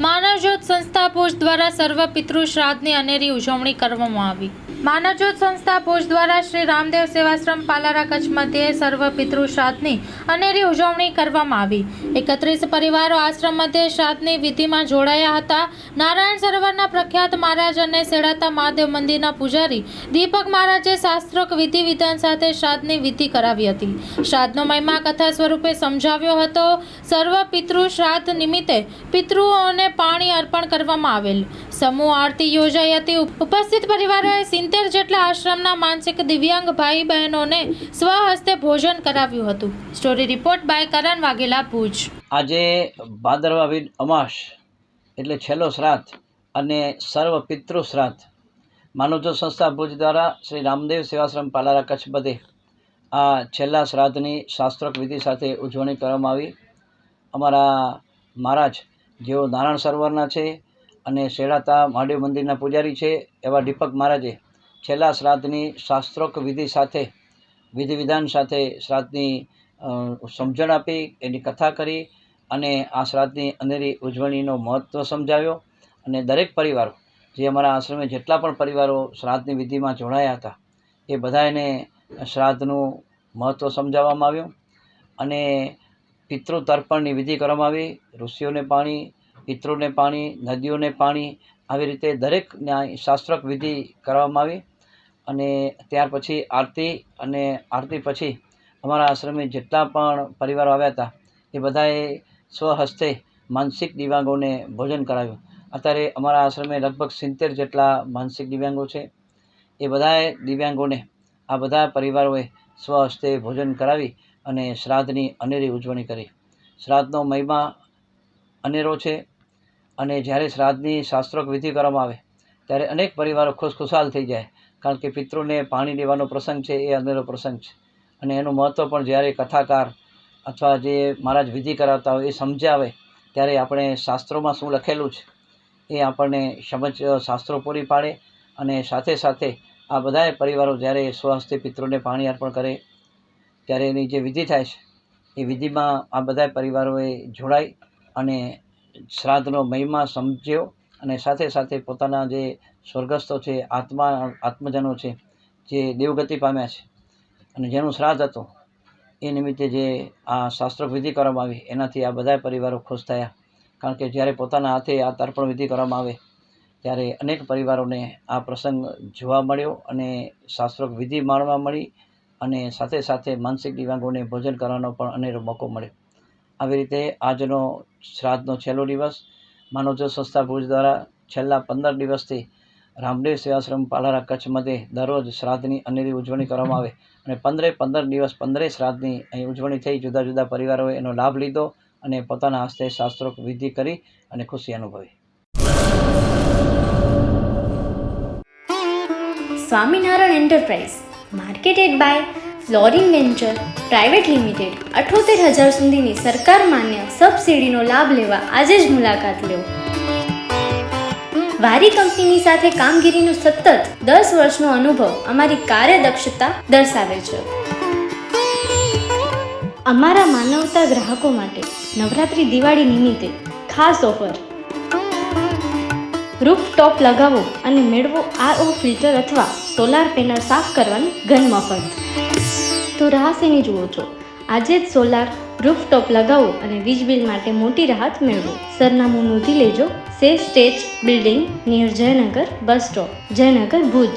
માનવજ્યોત સંસ્થા ભુજ દ્વારા સર્વ પિતૃ શ્રાદ્ધની અનેરી ઉજવણી કરવામાં આવી. માનવજ્યોત સંસ્થા ભુજ દ્વારા શ્રી રામદેવ સેવાશ્રમ પાલારા કચ્છ મધ્યે સર્વ પિતૃ શ્રાદ્ધની અનેરી ઉજવણી કરવામાં આવી. એકત્રીસ પરિવારો આશ્રમ મધ્યે શ્રાદ્ધની વિધિમાં જોડાયા હતા. નારાયણ સરોવરના પ્રખ્યાત મહારાજ અને સેડાતા મહાદેવ મંદિરના પૂજારી દીપક મહારાજે શાસ્ત્રોક વિધિ વિધાન સાથે શ્રાદ્ધની વિધિ કરાવી હતી. શ્રાદ્ધનો મહિમા કથા સ્વરૂપે સમજાવ્યો હતો. સર્વ પિતૃ શ્રાદ્ધ નિમિત્તે પિતૃઓને પાણી અર્પણ કરવામાં આવેલ. સમૂહ આરતી યોજાઈ હતી. ઉપસ્થિત પરિવારોએ સિત્તેર જેટલા આશ્રમના માનસિક દિવ્યાંગ ભાઈ બહેનોને સ્વહસ્તે ભોજન કરાવ્યું હતું. Story report by Karan Vaghela, Bhuj. આજે ભાદરવા વિદ અમાસ, એટલે છેલ્લો શ્રાદ્ધ અને સર્વ પિતૃ શ્રાદ્ધ. માનવજો સંસ્થા ભુજ દ્વારા શ્રી રામદેવ સેવાશ્રમ પાલારા કચ્છ બધે આ છેલ્લા શ્રાદ્ધની શાસ્ત્રોક વિધિ સાથે ઉજવણી કરવામાં આવી. અમારા મહારાજ જેઓ નારાયણ સરોવરના છે અને શેડાતા મહાદેવ મંદિરના પૂજારી છે એવા દીપક મહારાજે છેલ્લા શ્રાદ્ધની શાસ્ત્રોક વિધિ સાથે, વિધિ વિધાન સાથે શ્રાદ્ધની સમજણ આપી, એની કથા કરી અને આ શ્રાદ્ધની અનેરી ઉજવણીનો મહત્ત્વ સમજાવ્યો અને દરેક પરિવારો જે અમારા આશ્રમે જેટલા પણ પરિવારો શ્રાદ્ધની વિધિમાં જોડાયા હતા, એ બધાને શ્રાદ્ધનું મહત્ત્વ સમજાવવામાં આવ્યું અને પિતૃ તર્પણની વિધિ કરવામાં આવી, ઋષિઓને પાણી પિતૃને પાણી, નદીઓને પાણી, આવી રીતે દરેક ન્યાય, શાસ્ત્રોક વિધિ કરવામાં આવી. અને ત્યાર પછી આરતી અને આરતી પછી અમારા આશ્રમે જેટલા પણ પરિવારો આવ્યા હતા, એ બધાએ સ્વહસ્તે માનસિક દિવ્યાંગોને ભોજન કરાવ્યું. અત્યારે અમારા આશ્રમે લગભગ સિત્તેર જેટલા માનસિક દિવ્યાંગો છે. એ બધાએ દિવ્યાંગોને, આ બધા પરિવારોએ સ્વહસ્તે ભોજન કરાવી અને શ્રાદ્ધની અનેરી ઉજવણી કરી. શ્રાદ્ધનો મહિમા અનેરો છે. અને જ્યારે શ્રાદ્ધની શાસ્ત્રોક વિધિ કરવામાં આવે, ત્યારે અનેક પરિવારો ખુશખુશાલ થઈ જાય, કારણ કે પિતૃને પાણી દેવાનો પ્રસંગ છે, એ અનેરો પ્રસંગ છે. અને એનું મહત્ત્વ પણ જ્યારે કથાકાર અથવા જે મહારાજ વિધિ કરાવતા હોય, એ સમજાવે, ત્યારે આપણે શાસ્ત્રોમાં શું લખેલું છે, એ આપણને સમજ, શાસ્ત્રો પૂરી પાડે. અને સાથે સાથે આ બધાય પરિવારો જ્યારે સ્વહસ્તે પિતૃને પાણી અર્પણ કરે, ત્યારે એની જે વિધિ થાય છે, એ વિધિમાં આ બધા પરિવારોએ જોડાઈ અને શ્રાદ્ધનો મહિમા સમજ્યો અને સાથે સાથે પોતાના જે સ્વર્ગસ્થો છે, આત્મા, આત્મજનો છે, જે દેવગતિ પામ્યા છે. અને જેનું શ્રાદ્ધ હતું, એ નિમિત્તે જે આ શાસ્ત્રોક વિધિ કરવામાં આવી, એનાથી આ બધા પરિવારો ખુશ થયા. કારણ કે જ્યારે પોતાના હાથે આ તર્પણ વિધિ કરવામાં આવે, ત્યારે અનેક પરિવારોને આ પ્રસંગ જોવા મળ્યો અને શાસ્ત્રોક વિધિ માણવા મળી અને સાથે સાથે માનસિક દિવ્યાંગોને ભોજન કરવાનો પણ અનેરો મોકો મળ્યો. આવી રીતે આજનો શ્રાદ્ધનો છેલ્લો દિવસ માનવજો સંસ્થા ભુજ દ્વારા છેલ્લા પંદર દિવસથી રામદેવ સેવાશ્રમ પાલારા કચ્છ મધ્યે દરરોજ શ્રાદ્ધની અનેરી ઉજવણી કરવામાં આવે અને પંદરે પંદર દિવસ પંદરે શ્રાદ્ધની અહીં ઉજવણી થઈ, જુદા જુદા પરિવારોએ એનો લાભ લીધો અને પોતાના હસ્તે શાસ્ત્રોક વિધિ કરી અને ખુશી અનુભવી. Swaminarayan enterprise marketed by Florin venture private limited અઠોતેર હજાર સુધીની સરકાર માન્ય સબસિડીનો લાભ લેવા આજે જ મુલાકાત લો વારી કંપનીની સાથે કામગીરીનો સતત દસ વર્ષનો અનુભવ અમારી કાર્યદક્ષતા દર્શાવે છે. અમારા માનવતા ગ્રાહકો માટે નવરાત્રિ દિવાળી નિમિત્તે ખાસ ઓફર. રૂફ ટોપ લગાવો અને મેળવો આરઓ ફિલ્ટર અથવા સોલાર પેનલ સાફ કરવાની ઘન મફત. તો રાહ શેની જુઓ છો આજે જ સોલાર રૂફટોપ લગાવો અને વીજ બિલ માટે મોટી રાહત મેળવો. સરનામું નોંધી લેજો. સે stage building, near Jaynagar, bus stop. Jaynagar, Bhuj.